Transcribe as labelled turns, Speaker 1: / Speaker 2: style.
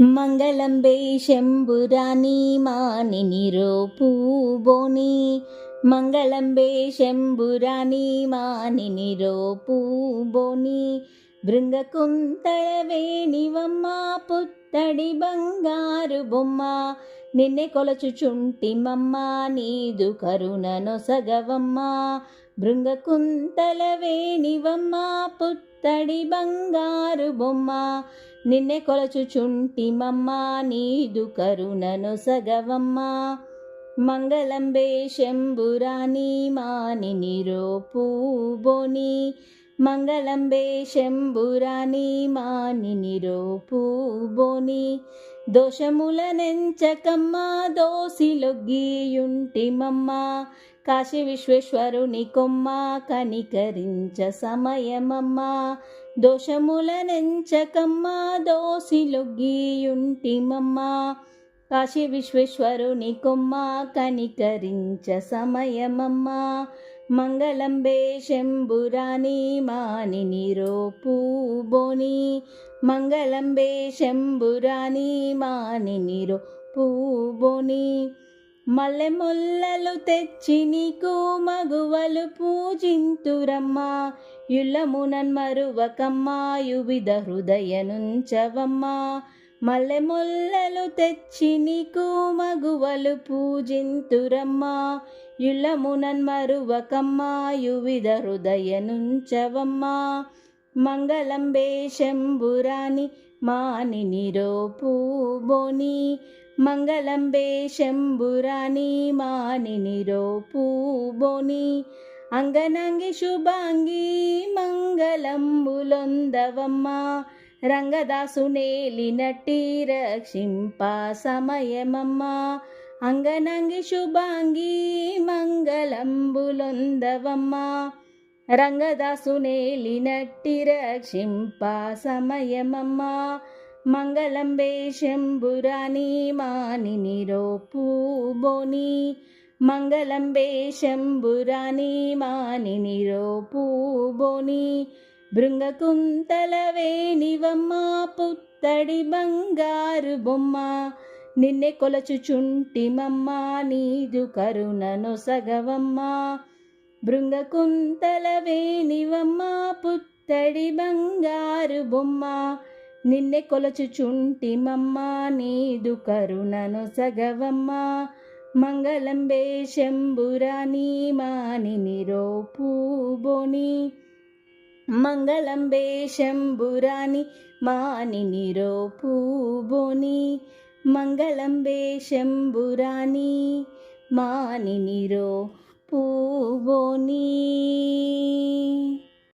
Speaker 1: మంగళంబే శంభురాణి మానినిరో పూబోని మంగళంబే శంభురాణి మానినిరో పూబోని బృంగకుంతళవేణివమ్మ పుత్తడి బంగారు బొమ్మ. నిన్నే కొలచుచుంటిమమ్మ నీదు కరుణనొసగవమ్మ బృంగకుంతల వేణివమ్మ పుత్తడి బంగారు బొమ్మ. నిన్నే కొలచుచుంటిమమ్మ నీదు కరుణనొసగవమ్మ మంగళంబే శంభురాణి మాని నిరో పూబోని మంగళంబే శంభురాణి మాని నిరో పూబోని దోషముల నెంచకమ్మ దోసిలొగ్గియుంటిమమ్మ కాశీ విశ్వేశ్వరుని కొమ్మ కనికరించ సమయమమ్మా. దోషముల నెంచకమ్మా దోసిలొగ్గియుంటిమమ్మా కాశీ విశ్వేశ్వరుని కొమ్మ కనికరించ సమయమమ్మా. మంగళంబే శంభురాణి మాని నిరో పూబోని మంగళంబే శంభురాణి మాని నిరో పూబోని మల్లెముల్లలు తెచ్చి నీకు మగువలు పూజింతురమ్మా. యుల్లమునన్ మరువకమ్మా యువిధ హృదయ నుంచవమ్మా మల్లె తెచ్చి నీకు మగువలు పూజింతురమ్మా. యుల్లమునన్ మరువకమ్మా యువిధ హృదయ నుంచవమ్మా మంగళంబే శంభురాణి మాని నిరో పూబోని మంగళంబే శంభురాణి మాని నిరో అంగనంగి శుభాంగి మంగళంబులొందవమ్మ. రంగదాసునేలినట్టి రక్షింప సమయమమ్మ. అంగనంగి శుభాంగి మంగళంబులొందవమ్మ. రంగదాసునేలినట్టి రక్షింప సమయమమ్మ. మంగళంబే శంభురాణి మాని నిరో పూబోని మంగళంబే శంభురాణి మాని నిరో పూబోని బృంగకుంతల వేణివమ్మ పుత్తడి బంగారు బొమ్మ. నిన్నే కొలచుచుంటిమమ్మ నీదు కరుణనొసగవమ్మ బృంగకుంతల వేణివమ్మ పుత్తడి బంగారు బొమ్మ. నిన్నే కొలచుచుంటిమమ్మ నీదు కరుణనొసగవమ్మ మంగళంబే శంభురాణి మాని నిరో పూబోని మంగళంబే శంభురాణి మాని నిరో పూబోని మంగళంబే శంభురాణి మాని నిరో పూబోని